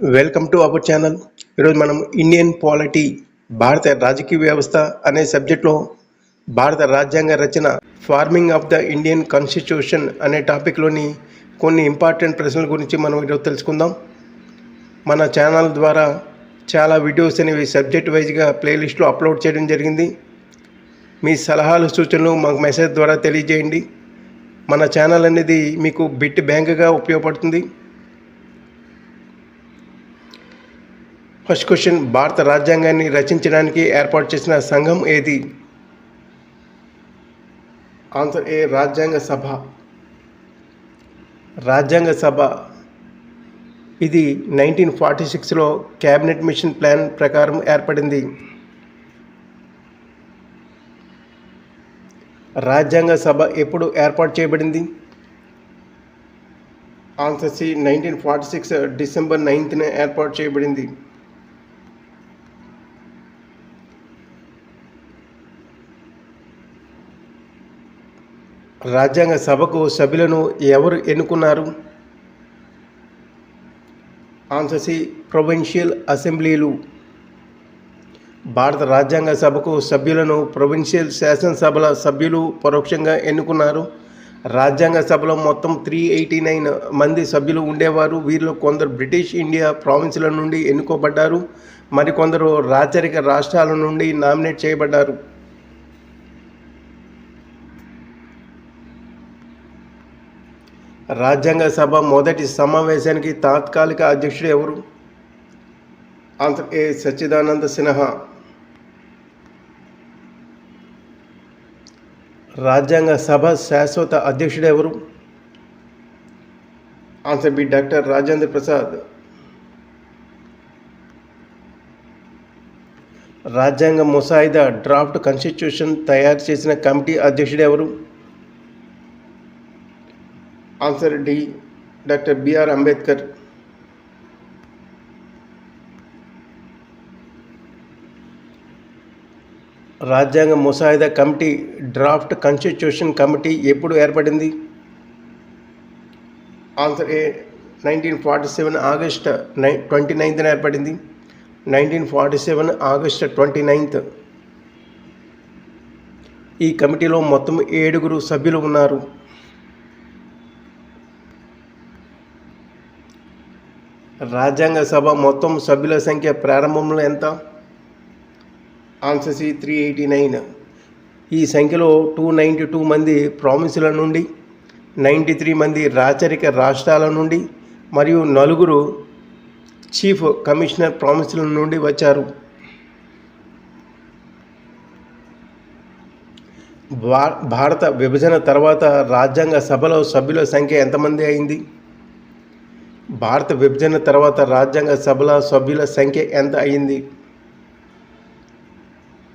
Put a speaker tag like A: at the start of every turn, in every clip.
A: Welcome to our channel. ఈరోజు మనం Indian polity భారత రాజకీయ వ్యవస్థ అనే సబ్జెక్ట్లో భారత రాజ్యాంగ రచన forming of the Indian constitution అనే టాపిక్లోని కొన్ని ఇంపార్టెంట్ ప్రశ్నల గురించి మనం ఈరోజు తెలుసుకుందాం. మన ఛానల్ ద్వారా చాలా వీడియోస్ అనేవి సబ్జెక్ట్ వైజ్గా ప్లేలిస్ట్లో అప్లోడ్ చేయడం జరిగింది. మీ సలహాలు సూచనలు మాకు మెసేజ్ ద్వారా తెలియజేయండి. మన ఛానల్ అనేది మీకు బిట్ బ్యాంక్గా ఉపయోగపడుతుంది. ఫస్ట్ క్వశ్చన్ భారత రాజ్యాంగాన్ని రచించడానికి ఏర్పాటు చేసిన సంఘం ఏది? ఆన్సర్ ఏ రాజ్యాంగ సభ. రాజ్యాంగ సభ. ఇది నైన్టీన్ ఫార్టీ సిక్స్లో క్యాబినెట్ మిషన్ ప్లాన్ ప్రకారం ఏర్పడింది. రాజ్యాంగ సభ ఎప్పుడు ఏర్పాటు చేయబడింది? Answer C nineteen forty six December నైన్త్న ఏర్పాటు చేయబడింది. రాజ్యాంగ సభకు సభ్యులను ఎవరు ఎన్నుకున్నారు? ఆన్సర్ సి ప్రొవిన్షియల్ అసెంబ్లీలు. భారత రాజ్యాంగ సభకు సభ్యులను ప్రొవిన్షియల్ శాసనసభల సభ్యులు పరోక్షంగా ఎన్నుకున్నారు. రాజ్యాంగ సభలో మొత్తం త్రీ ఎయిటీ నైన్ మంది సభ్యులు ఉండేవారు. వీరిలో కొందరు బ్రిటిష్ ఇండియా ప్రావిన్స్ల నుండి ఎన్నుకోబడ్డారు. మరికొందరు రాచరిక రాష్ట్రాల నుండి నామినేట్ చేయబడ్డారు. రాజ్యాంగ సభ మొదటి సమావేశానికి తాత్కాలిక అధ్యక్షుడు ఎవరు? Answer A Sachchidananda Sinha. రాజ్యాంగ సభ శాశ్వత అధ్యక్షుడు ఎవరు? Answer B doctor Rajendra Prasad. రాజ్యాంగ ముసాయిదా డ్రాఫ్ట్ కాన్స్టిట్యూషన్ తయారు చేసిన కమిటీ అధ్యక్షుడు ఎవరు? Answer D doctor B R Ambedkar. రాజ్యాంగ ముసాయిదా కమిటీ డ్రాఫ్ట్ కాన్స్టిట్యూషన్ కమిటీ ఎప్పుడు ఏర్పడింది? Answer A nineteen forty seven August నై ట్వంటీ నైన్త్న ఏర్పడింది. Nineteen forty seven August twenty ninth. ఈ కమిటీలో మొత్తం ఏడుగురు సభ్యులు ఉన్నారు. రాజ్యాంగ సభ మొత్తం సభ్యుల సంఖ్య ప్రారంభంలో ఎంత? Answer C three eighty nine ఈ సంఖ్యలో టూ నైంటీ టూ మంది ప్రావిన్సుల నుండి నైంటీ త్రీ మంది రాచరిక రాష్ట్రాల నుండి మరియు నలుగురు చీఫ్ కమిషనర్ ప్రావిన్సుల నుండి వచ్చారు. భారత విభజన తర్వాత రాజ్యాంగ సభలో సభ్యుల సంఖ్య ఎంతమంది అయింది? భారత విభజన తర్వాత రాజ్యాంగ సభల సభ్యుల సంఖ్య ఎంత అయింది?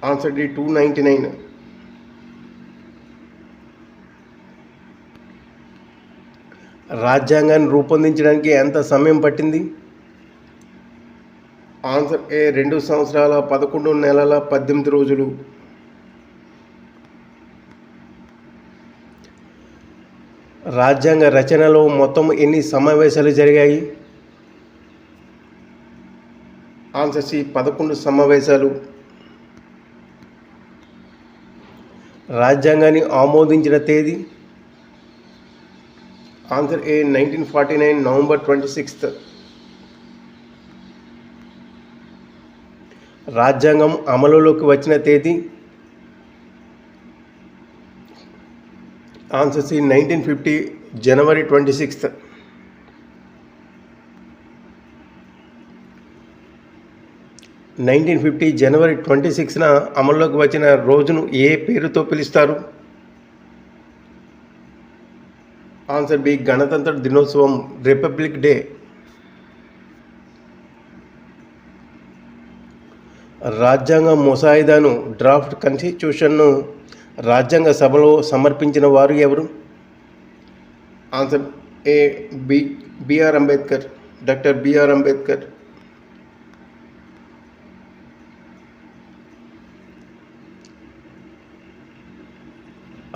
A: Answer D two ninety nine రాజ్యాంగాన్ని రూపొందించడానికి ఎంత సమయం పట్టింది? ఆన్సర్ ఏ రెండు సంవత్సరాల పదకొండు నెలల పద్దెనిమిది రోజులు. రాజ్యాంగ రచనలో మొత్తం ఎన్ని సమావేశాలు జరిగాయి? ఆన్సర్ సి పదకొండు సమావేశాలు. రాజ్యాంగాన్ని ఆమోదించిన తేదీ? Answer A nineteen forty nine November twenty sixth రాజ్యాంగం అమలులోకి వచ్చిన తేదీ? Answer C nineteen fifty January twenty sixth. Nineteen fifty January twenty సిక్స్న అమల్లోకి వచ్చిన రోజును ఏ పేరుతో పిలుస్తారు? ఆన్సర్ బి గణతంత్ర దినోత్సవం రిపబ్లిక్ డే. రాజ్యాంగ ముసాయిదాను డ్రాఫ్ట్ కాన్స్టిట్యూషన్ను రాజ్యాంగ సభలో సమర్పించిన వారు ఎవరు? Answer A B B R Ambedkar doctor B R Ambedkar.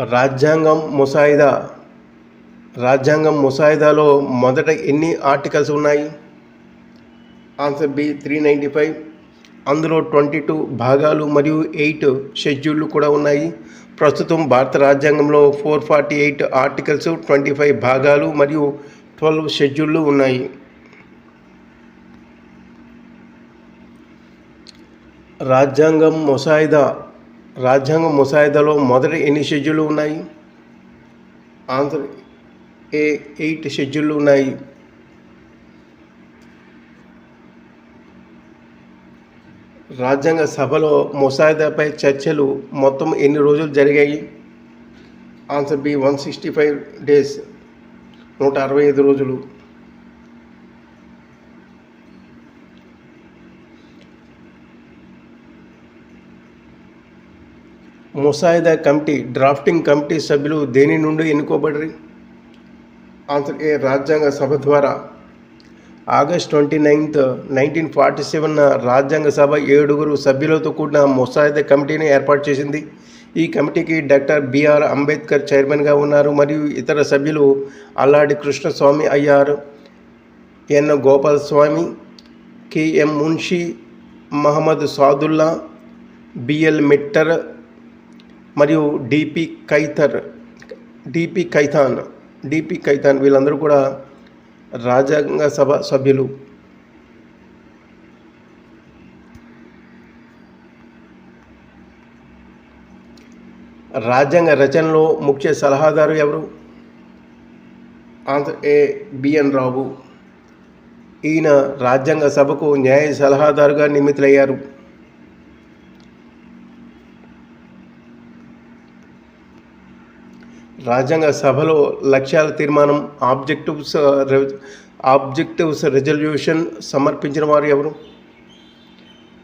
A: రాజ్యాంగం ముసాయిదా. రాజ్యాంగం ముసాయిదాలో మొదట ఎన్ని ఆర్టికల్స్ ఉన్నాయి? Answer B three ninety five. అందులో ట్వంటీ టూ భాగాలు మరియు ఎయిట్ షెడ్యూళ్ళు కూడా ఉన్నాయి. ప్రస్తుతం భారత రాజ్యాంగంలో four forty eight articles twenty five భాగాలు మరియు ట్వెల్వ్ షెడ్యూళ్ళు ఉన్నాయి. రాజ్యాంగం ముసాయిదా. రాజ్యాంగం ముసాయిదాలో మొదటి ఎన్ని షెడ్యూళ్ళు ఉన్నాయి? ఆన్సర్ ఏ ఎయిట్ షెడ్యూళ్ళు ఉన్నాయి. రాజ్యాంగ సభలో ముసాయిదాపై చర్చలు మొత్తం ఎన్ని రోజులు జరిగాయి? Answer B one sixty five days నూట అరవై ఐదు రోజులు. ముసాయిదా కమిటీ డ్రాఫ్టింగ్ కమిటీ సభ్యులు దేని నుండి ఎన్నుకోబడరు? ఆన్సర్ ఏ రాజ్యాంగ సభ ద్వారా. August twenty ninth nineteen forty seven రాజ్యాంగ సభ ఏడుగురు సభ్యులతో కూడిన ముసాయిదా కమిటీని ఏర్పాటు చేసింది. ఈ కమిటీకి డాక్టర్ బిఆర్ అంబేద్కర్ చైర్మన్గా ఉన్నారు మరియు ఇతర సభ్యులు అల్లాడి కృష్ణస్వామి అయ్యారు. N. Gopal Swami K M Munshi Mohammad Saadulla B L Mitter మరియు D P Khaitan D P Khaitan D P Khaitan వీళ్ళందరూ కూడా రాజ్యాంగ సభ సభ్యులు. రాజ్యాంగ రచనలో ముఖ్య సలహాదారు ఎవరు? Answer A. B N Rao. ఈయన రాజ్యాంగ సభకు న్యాయ సలహాదారుగా నియమితులయ్యారు. రాజ్యాంగ సభలో లక్ష్యాల తీర్మానం ఆబ్జెక్టివ్స్ ఆబ్జెక్టివ్స్ రెజల్యూషన్ సమర్పించిన వారు ఎవరు?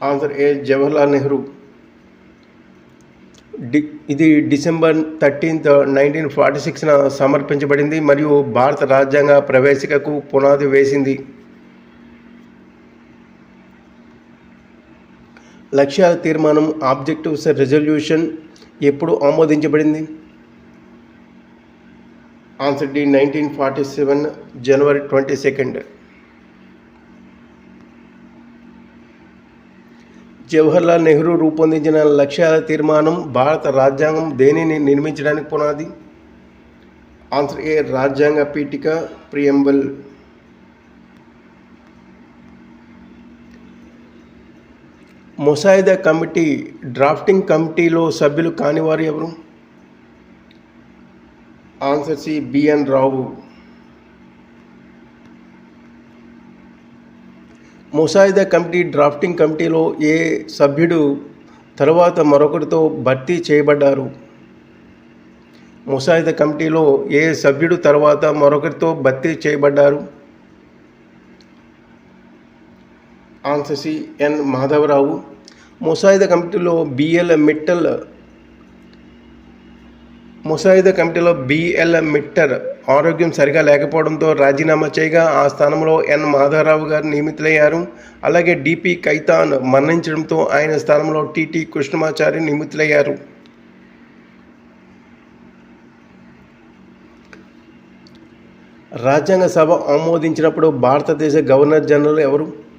A: Answer A Jawaharlal Nehru. D ఇది డిసెంబర్ థర్టీన్త్ నైన్టీన్ ఫార్టీ సిక్స్న సమర్పించబడింది మరియు భారత రాజ్యాంగ ప్రవేశికకు పునాది వేసింది. లక్ష్యాల తీర్మానం ఆబ్జెక్టివ్స్ రెజల్యూషన్ ఎప్పుడు ఆమోదించబడింది? Answer D nineteen forty seven January twenty second. Jawaharlal Nehru రూపొందించిన లక్ష్యాల తీర్మానం భారత రాజ్యాంగం దేనిని నిర్మించడానికి పునాది? ఆన్సర్ ఏ రాజ్యాంగ పీఠిక ప్రియంబల్. ముసాయిదా కమిటీ డ్రాఫ్టింగ్ కమిటీలో సభ్యులు కానివారు ఎవరు? Answer C B N Rao. ముసాయిదా కమిటీ డ్రాఫ్టింగ్ కమిటీలో ఏ సభ్యుడు తర్వాత మరొకరితో భర్తీ చేయబడ్డారు? ముసాయిదా కమిటీలో ఏ సభ్యుడు తర్వాత మరొకరితో భర్తీ చేయబడ్డారు? Answer C N Madhavrao. ముసాయిదా కమిటీలో బిఎల్ మిట్టల్ ముసాయిదా కమిటీలో బిఎల్ మిట్టర్ ఆరోగ్యం సరిగా లేకపోవడంతో రాజీనామా చేయగా ఆ స్థానంలో ఎన్ మాధవరావు గారు నియమితులయ్యారు. అలాగే డిపి కైతాన్ మరణించడంతో ఆయన స్థానంలో టిటి కృష్ణమాచారి నియమితులయ్యారు. రాజ్యాంగ సభ ఆమోదించినప్పుడు భారతదేశ గవర్నర్ జనరల్ ఎవరు?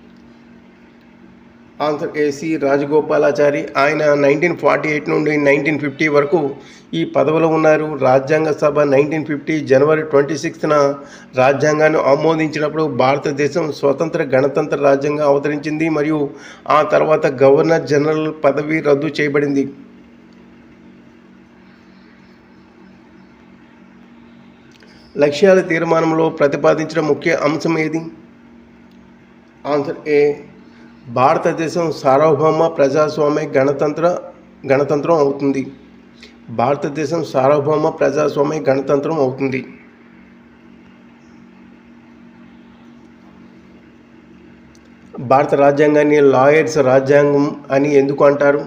A: Answer A C Rajagopalachari. ఆయన నైన్టీన్ ఫార్టీ ఎయిట్ నుండి నైన్టీన్ ఫిఫ్టీ వరకు ఈ పదవిలో ఉన్నారు. రాజ్యాంగ సభ నైన్టీన్ ఫిఫ్టీ జనవరి ట్వంటీ సిక్స్త్న రాజ్యాంగాన్ని ఆమోదించినప్పుడు భారతదేశం స్వతంత్ర గణతంత్ర రాజ్యంగా అవతరించింది మరియు ఆ తర్వాత గవర్నర్ జనరల్ పదవి రద్దు చేయబడింది. లక్ష్యాల తీర్మానంలో ప్రతిపాదించిన ముఖ్య అంశం ఏది? ఆన్సర్ ఏ భారతదేశం సార్వభౌమ ప్రజాస్వామ్య గణతంత్ర గణతంత్రం అవుతుంది. భారతదేశం సార్వభౌమ ప్రజాస్వామ్య గణతంత్రం అవుతుంది. భారత రాజ్యాంగాన్ని లాయర్స్ రాజ్యాంగం అని ఎందుకు అంటారు?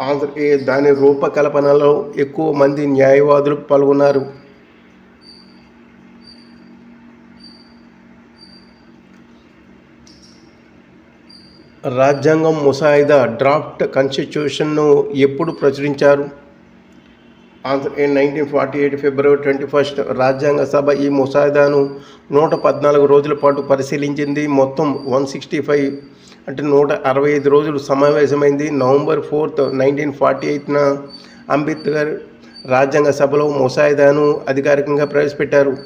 A: ఆంధ్ర దాని రూపకల్పనలో ఎక్కువ మంది న్యాయవాదులు పాల్గొన్నారు? రాజ్యాంగం ముసాయిదా డ్రాఫ్ట్ కాన్స్టిట్యూషన్ను ఎప్పుడు ప్రచురించారు? Answer A nineteen forty eight February twenty first రాజ్యాంగ సభ ఈ ముసాయిదాను నూట పద్నాలుగు రోజుల పాటు పరిశీలించింది. మొత్తం వన్ సిక్స్టీ ఫైవ్ అంటే నూట అరవై ఐదు రోజులు సమావేశమైంది. నవంబర్ ఫోర్త్ నైన్టీన్ ఫార్టీ ఎయిట్న అంబేద్కర్ రాజ్యాంగ సభలో ముసాయిదాను అధికారికంగా ప్రవేశపెట్టారు.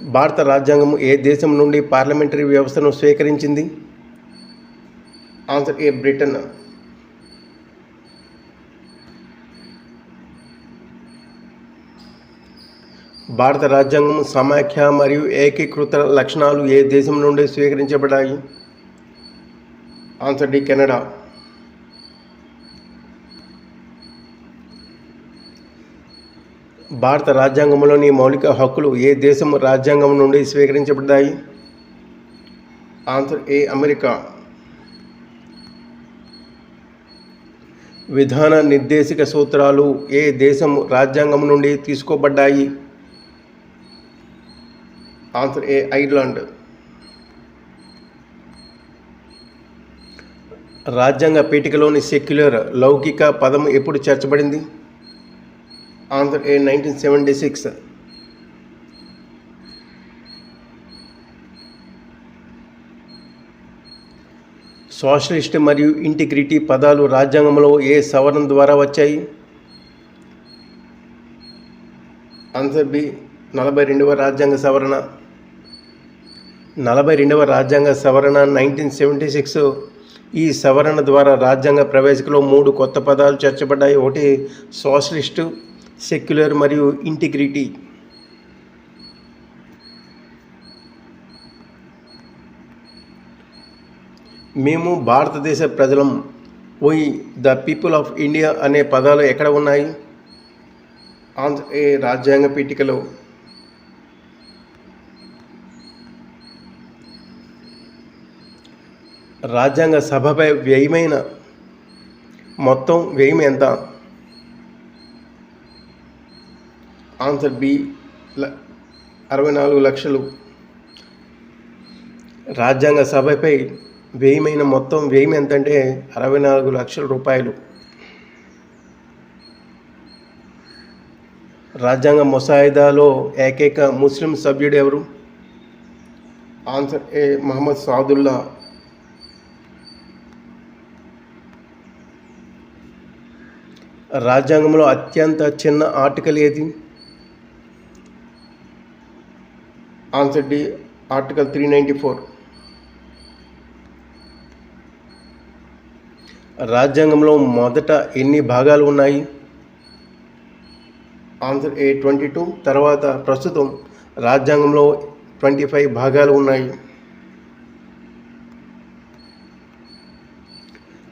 A: భారత రాజ్యాంగం ఏ దేశం నుండి పార్లమెంటరీ వ్యవస్థను స్వీకరించింది? Answer A Britain. భారత రాజ్యాంగం సమాఖ్య మరియు ఏకీకృత లక్షణాలు ఏ దేశం నుండి స్వీకరించబడ్డాయి? Answer D Canada. భారత రాజ్యాంగంలోని మౌలిక హక్కులు ఏ దేశం రాజ్యాంగం నుండి స్వీకరించబడ్డాయి? ఆన్సర్ ఏ అమెరికా విధాన నిర్దేశక సూత్రాలు ఏ దేశం రాజ్యాంగం నుండి తీసుకోబడ్డాయి? ఆన్సర్ ఏ ఐర్లాండ్ రాజ్యాంగ పీఠికలోని సెక్యులర్ లౌకిక పదం ఎప్పుడు చేర్చబడింది? Andhra A nineteen seventy six. Socialist మరియు ఇంటిగ్రిటీ పదాలు రాజ్యాంగంలో ఏ సవరణ ద్వారా వచ్చాయి? ఆన్సర్ బి నలభై రెండవ రాజ్యాంగ సవరణ. నలభై రెండవ రాజ్యాంగ సవరణ నైన్టీన్ సెవెంటీ సిక్స్. ఈ సవరణ ద్వారా రాజ్యాంగ ప్రవేశికలో మూడు కొత్త పదాలు చేర్చబడ్డాయి. ఒకటి సోషలిస్టు సెక్యులర్ మరియు ఇంటిగ్రిటీ. మేము భారతదేశ ప్రజలం we the people of India అనే పదాలు ఎక్కడ ఉన్నాయి? ఆంధ్ర ఏ రాజ్యాంగ పీఠికలో. రాజ్యాంగ సభపై వ్యయమైన మొత్తం వ్యయం ఎంత? ఆన్సర్ బి అరవై నాలుగు లక్షలు. రాజ్యాంగ సభపై వ్యయమైన మొత్తం వ్యయం ఎంతంటే అరవై నాలుగు లక్షల రూపాయలు. రాజ్యాంగ ముసాయిదాలో ఏకైక ముస్లిం సభ్యుడు ఎవరు? Answer A Mohammad Saadulla. రాజ్యాంగంలో అత్యంత చిన్న ఆర్టికల్ ఏది? Answer D article three ninety four. రాజ్యాంగంలో మొదట ఎన్ని భాగాలు ఉన్నాయి? Answer A twenty two. తర్వాత ప్రస్తుతం రాజ్యాంగంలో ట్వంటీ ఫైవ్ భాగాలు ఉన్నాయి.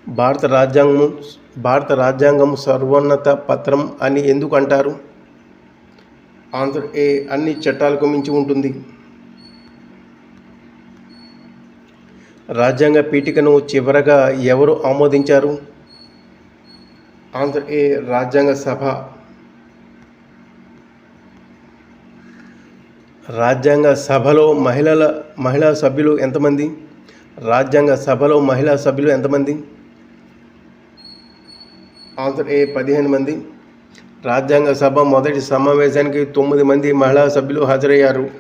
A: భారత రాజ్యాంగం భారత రాజ్యాంగం సర్వోన్నత పత్రం అని ఎందుకు అంటారు? ఆంధ్ర ఏ అన్ని చట్టాలకు మించి ఉంటుంది. రాజ్యాంగ పీఠికను చివరగా ఎవరు ఆమోదించారు? ఆంధ్ర ఏ రాజ్యాంగ సభ? రాజ్యాంగ సభలో మహిళల మహిళా సభ్యులు ఎంతమంది? రాజ్యాంగ సభలో మహిళా సభ్యులు ఎంతమంది? ఆన్సర్ ఏ పదిహేను మంది? రాజ్యాంగ సభ మొదటి సమావేశానికి తొమ్మిది మంది మహిళా సభ్యులు హాజరయ్యారు.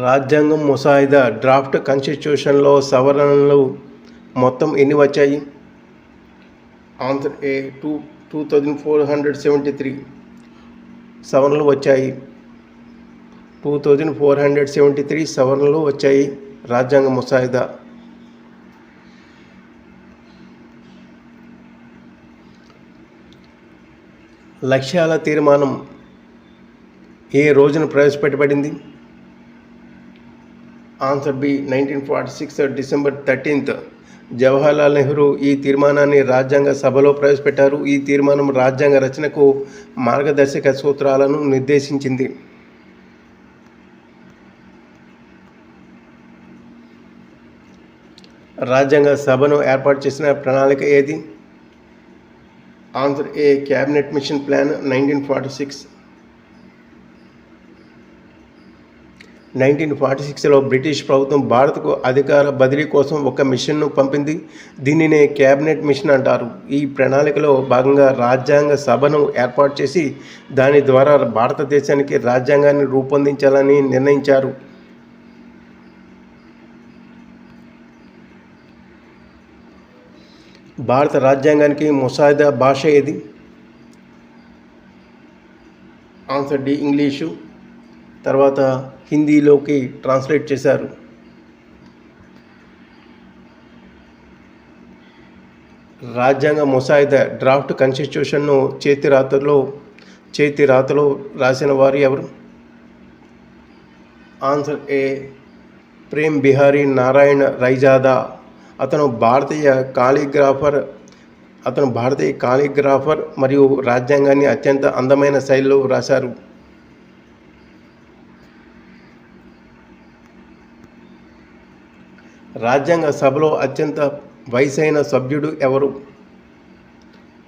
A: రాజ్యాంగం ముసాయిదా డ్రాఫ్ట్ కాన్స్టిట్యూషన్లో సవరణలు మొత్తం ఎన్ని వచ్చాయి? Answer A two two thousand four hundred seventy three. సవరణలు వచ్చాయి. Two thousand four hundred seventy three సవరణలు వచ్చాయి. రాజ్యాంగ ముసాయిదా లక్ష్యాల తీర్మానం ఏ రోజున ప్రవేశపెట్టబడింది? Answer B nineteen forty six December thirteenth. Jawaharlal Nehru ఈ తీర్మానాన్ని రాజ్యాంగ సభలో ప్రవేశపెట్టారు. ఈ తీర్మానం రాజ్యాంగ రచనకు మార్గదర్శక సూత్రాలను నిర్దేశించింది. రాజ్యాంగ సభను ఏర్పాటు చేసిన ప్రణాళిక ఏది? Answer A cabinet mission plan nineteen forty six. Nineteen forty సిక్స్లో బ్రిటిష్ ప్రభుత్వం భారత్కు అధికార బదిలీ కోసం ఒక మిషన్ను పంపింది. దీనినే క్యాబినెట్ మిషన్ అంటారు. ఈ ప్రణాళికలో భాగంగా రాజ్యాంగ సభను ఏర్పాటు చేసి దాని ద్వారా భారతదేశానికి రాజ్యాంగాన్ని రూపొందించాలని నిర్ణయించారు. భారత రాజ్యాంగానికి ముసాయిదా భాష ఏది? Answer D English. తర్వాత హిందీలోకి ట్రాన్స్లేట్ చేశారు. రాజ్యాంగ ముసాయిదా డ్రాఫ్ట్ కాన్స్టిట్యూషన్ను చేతి రాతలో చేతి రాతలో రాసిన వారు ఎవరు? Answer A Prem Behari Narayan Raizada. అతను భారతీయ కాలిగ్రాఫర్ అతను భారతీయ కాలిగ్రాఫర్ మరియు రాజ్యాంగాన్ని అత్యంత అందమైన శైలిలో రాశారు రాజ్యాంగ సభలో అత్యంత వయసైన సభ్యుడు ఎవరు?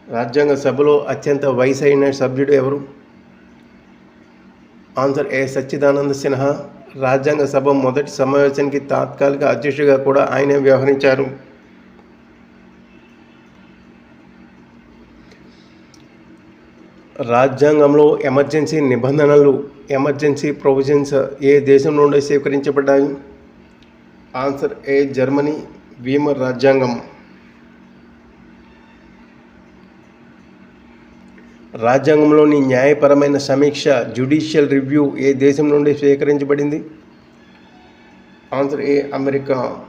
A: రాజ్యాంగ సభలో అత్యంత వయసైన సభ్యుడు ఎవరు? Answer A Sachchidananda Sinha. రాజ్యాంగ సభ మొదటి సమావేశానికి తాత్కాలిక అధ్యక్షుడిగా కూడా ఆయనే వ్యవహరించారు. రాజ్యాంగంలో ఎమర్జెన్సీ నిబంధనలు ఎమర్జెన్సీ ప్రొవిజన్స్ ఏ దేశం నుండి స్వీకరించబడ్డాయి? ఆన్సర్ ఏ జర్మనీ వీమర్ రాజ్యాంగం. రాజ్యాంగంలోని న్యాయపరమైన సమీక్ష జ్యుడిషియల్ రివ్యూ ఏ దేశం నుండి స్వీకరించబడింది? Answer A America.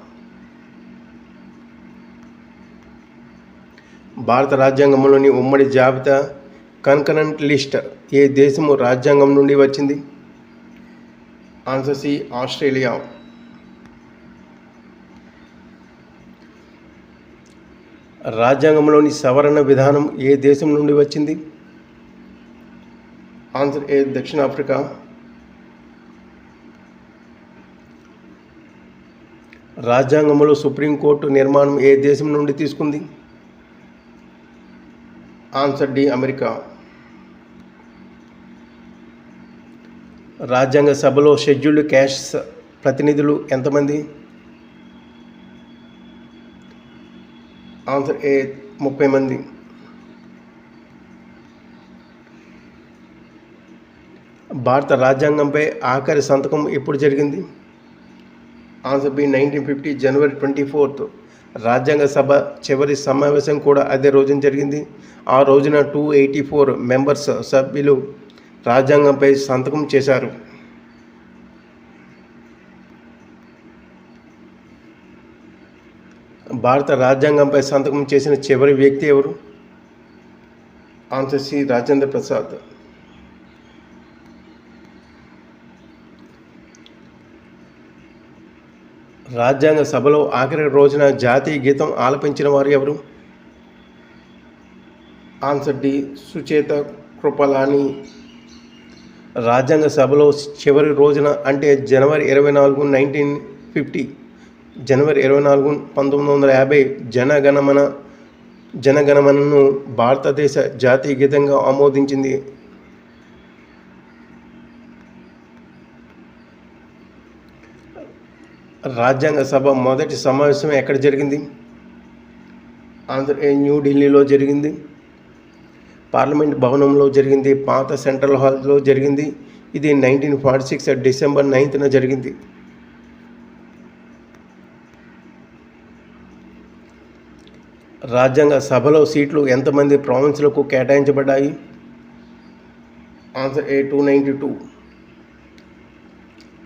A: భారత రాజ్యాంగంలోని ఉమ్మడి జాబితా కన్కనెంట్ లిస్ట్ ఏ దేశము రాజ్యాంగం నుండి వచ్చింది? Answer C Australia. రాజ్యాంగంలోని సవరణ విధానం ఏ దేశం నుండి వచ్చింది? ఆన్సర్ ఏ దక్షిణాఫ్రికా రాజ్యాంగంలో సుప్రీంకోర్టు నిర్మాణం ఏ దేశం నుండి తీసుకుంది? Answer D America. రాజ్యాంగ సభలో షెడ్యూల్డ్ క్యాష్ ప్రతినిధులు ఎంతమంది? ఆన్సర్ ఏ ముప్పై మంది. భారత రాజ్యాంగంపై ఆఖరి సంతకం ఎప్పుడు జరిగింది? Answer B nineteen fifty January twenty fourth. రాజ్యాంగ సభ చివరి సమావేశం కూడా అదే రోజున జరిగింది. ఆ రోజున టూ ఎయిటీ ఫోర్ మెంబర్స్ సభ్యులు రాజ్యాంగంపై సంతకం చేశారు. భారత రాజ్యాంగంపై సంతకం చేసిన చివరి వ్యక్తి ఎవరు? Answer C Rajendra Prasad. రాజ్యాంగ సభలో ఆఖరి రోజున జాతీయ గీతం ఆలపించిన వారు ఎవరు? Answer D Sucheta Kripalani. రాజ్యాంగ సభలో చివరి రోజున అంటే జనవరి ఇరవై నాలుగు నైన్టీన్ ఫిఫ్టీ జనవరి ఇరవై నాలుగు పంతొమ్మిది వందల యాభై జనగణమన జనగణమనను భారతదేశ జాతీయ గీతంగా ఆమోదించింది. రాజ్యాంగ సభ మొదటి సమావేశం ఎక్కడ జరిగింది? ఆంధ్ర న్యూఢిల్లీలో జరిగింది? పార్లమెంట్ భవనంలో జరిగింది పాత సెంట్రల్ హాల్లో జరిగింది ఇది నైన్టీన్ ఫార్టీ సిక్స్ డిసెంబర్ నైన్త్న జరిగింది. రాజ్యాంగ సభలో సీట్లు ఎంతమంది ప్రావిన్స్లకు కేటాయించబడ్డాయి? Answer A two ninety two.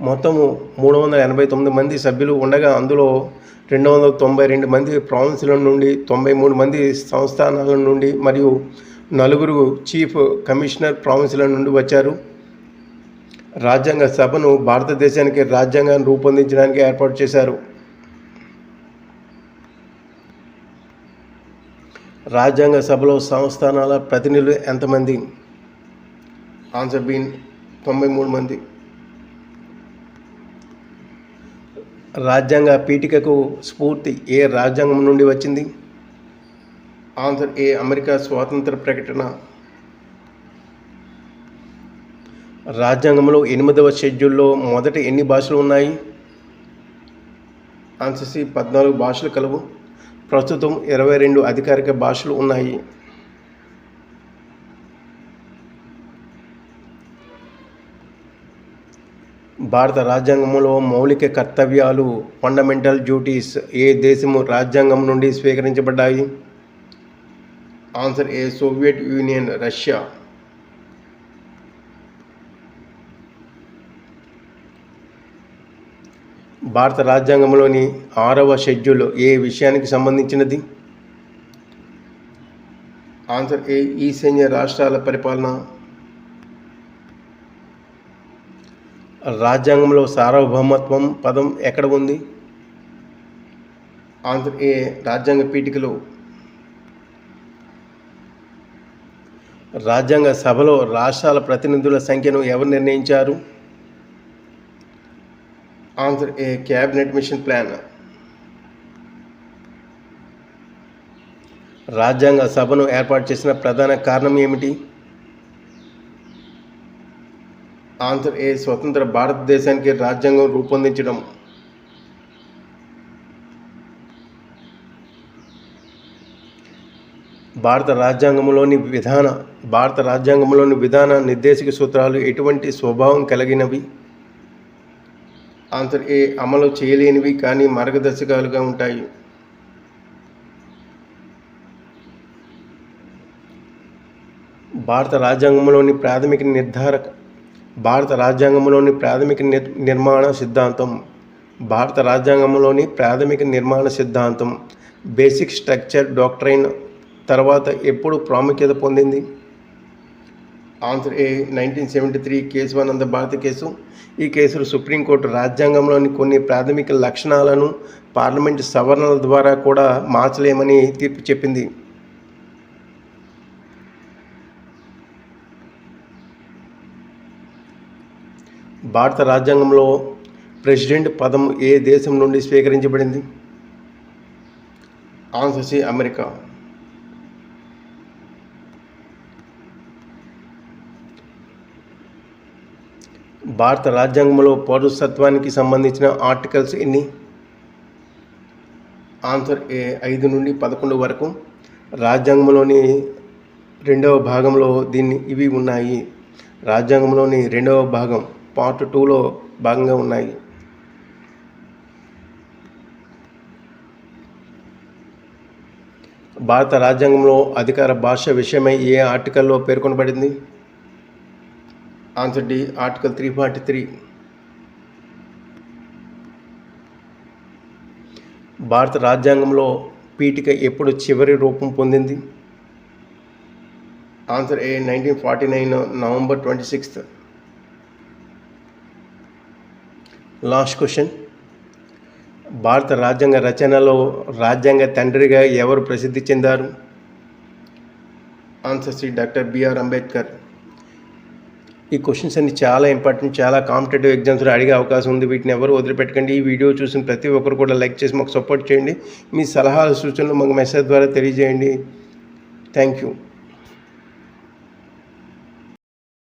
A: మొత్తము మూడు వందల ఎనభై తొమ్మిది మంది సభ్యులు ఉండగా అందులో రెండు వందల తొంభై రెండు మంది ప్రావిన్సుల నుండి తొంభై మూడు మంది సంస్థానాల నుండి మరియు నలుగురు చీఫ్ కమిషనర్ ప్రావిన్సుల నుండి వచ్చారు. రాజ్యాంగ సభను భారతదేశానికి రాజ్యాంగాన్ని రూపొందించడానికి ఏర్పాటు చేశారు. రాజ్యాంగ సభలో సంస్థానాల ప్రతినిధులు ఎంతమంది? ఆన్సర్ బీన్ తొంభై మూడు మంది. రాజ్యాంగ పీఠికకు స్ఫూర్తి ఏ రాజ్యాంగం నుండి వచ్చింది? ఆన్సర్ ఏ అమెరికా స్వాతంత్ర ప్రకటన. రాజ్యాంగంలో ఎనిమిదవ షెడ్యూల్లో మొదట ఎన్ని భాషలు ఉన్నాయి? ఆన్సర్ సి పద్నాలుగు భాషలు కలవు. ప్రస్తుతం ఇరవై రెండు అధికారిక భాషలు ఉన్నాయి. భారత రాజ్యాంగంలో మౌలిక కర్తవ్యాలు ఫండమెంటల్ డ్యూటీస్ ఏ దేశము రాజ్యాంగం నుండి స్వీకరించబడ్డాయి? Answer A Soviet Union Russia. భారత రాజ్యాంగంలోని ఆరవ షెడ్యూల్ ఏ విషయానికి సంబంధించినది? ఆన్సర్ ఏ ఈశాన్య రాష్ట్రాల పరిపాలన. రాజ్యాంగంలో సార్వభౌమత్వం పదం ఎక్కడ ఉంది? ఆంధ్ర ఏ రాజ్యాంగ పీఠికలో? రాజ్యాంగ సభలో రాష్ట్రాల ప్రతినిధుల సంఖ్యను ఎవరు నిర్ణయించారు? Answer A cabinet mission plan? రాజ్యాంగ సభను ఏర్పాటు చేసిన ప్రధాన కారణం ఏమిటి? ఆన్సర్ ఏ స్వతంత్ర భారతదేశానికి రాజ్యాంగం రూపొందించడం. భారత రాజ్యాంగంలోని విధాన భారత రాజ్యాంగంలోని విధాన నిర్దేశక సూత్రాలు ఎటువంటి స్వభావం కలిగినవి? ఆన్సర్ ఏ అమలు చేయలేనివి కానీ మార్గదర్శకాలుగా ఉంటాయి. భారత రాజ్యాంగంలోని ప్రాథమిక నిర్ధారక భారత రాజ్యాంగంలోని ప్రాథమిక నిర్ నిర్మాణ సిద్ధాంతం భారత రాజ్యాంగంలోని ప్రాథమిక నిర్మాణ సిద్ధాంతం బేసిక్ స్ట్రక్చర్ డాక్టరైన్ తర్వాత ఎప్పుడు ప్రాముఖ్యత పొందింది? Answer A nineteen seventy three Kesavananda Bharati case. ఈ కేసులో సుప్రీంకోర్టు రాజ్యాంగంలోని కొన్ని ప్రాథమిక లక్షణాలను పార్లమెంటు సవరణల ద్వారా కూడా మార్చలేమని తీర్పు చెప్పింది. భారత రాజ్యాంగంలో ప్రెసిడెంట్ పదం ఏ దేశం నుండి స్వీకరించబడింది? Answer C America. భారత రాజ్యాంగంలో పౌరసత్వానికి సంబంధించిన ఆర్టికల్స్ ఎన్ని? ఆన్సర్ ఏ ఐదు నుండి పదకొండు వరకు. రాజ్యాంగంలోని రెండవ భాగంలో దీన్ని ఇవి ఉన్నాయి. రాజ్యాంగంలోని రెండవ భాగం పార్ట్ టూలో భాగంగా ఉన్నాయి. భారత రాజ్యాంగంలో అధికార భాష విషయమై ఏ ఆర్టికల్లో పేర్కొనబడింది? Answer D article three forty three. భారత రాజ్యాంగంలో పీఠిక ఎప్పుడు చివరి రూపం పొందింది? Answer A nineteen forty nine November twenty sixth. Last question. భారత రాజ్యాంగ రచనలో రాజ్యాంగ తండ్రిగా ఎవరు ప్రసిద్ధి చెందారు? Answer Shri doctor B R Ambedkar. ఈ క్వశ్చన్స్ అన్ని చాలా ఇంపార్టెంట్ చాలా కాంపిటేటివ్ ఎగ్జామ్స్లో అడిగే అవకాశం ఉంది. వీటిని ఎవరు వదిలిపెట్టకండి. ఈ వీడియో చూసిన ప్రతి ఒక్కరు కూడా లైక్ చేసి మాకు సపోర్ట్ చేయండి. మీ సలహాలు సూచనలు మాకు మెసేజ్ ద్వారా తెలియజేయండి. Thank you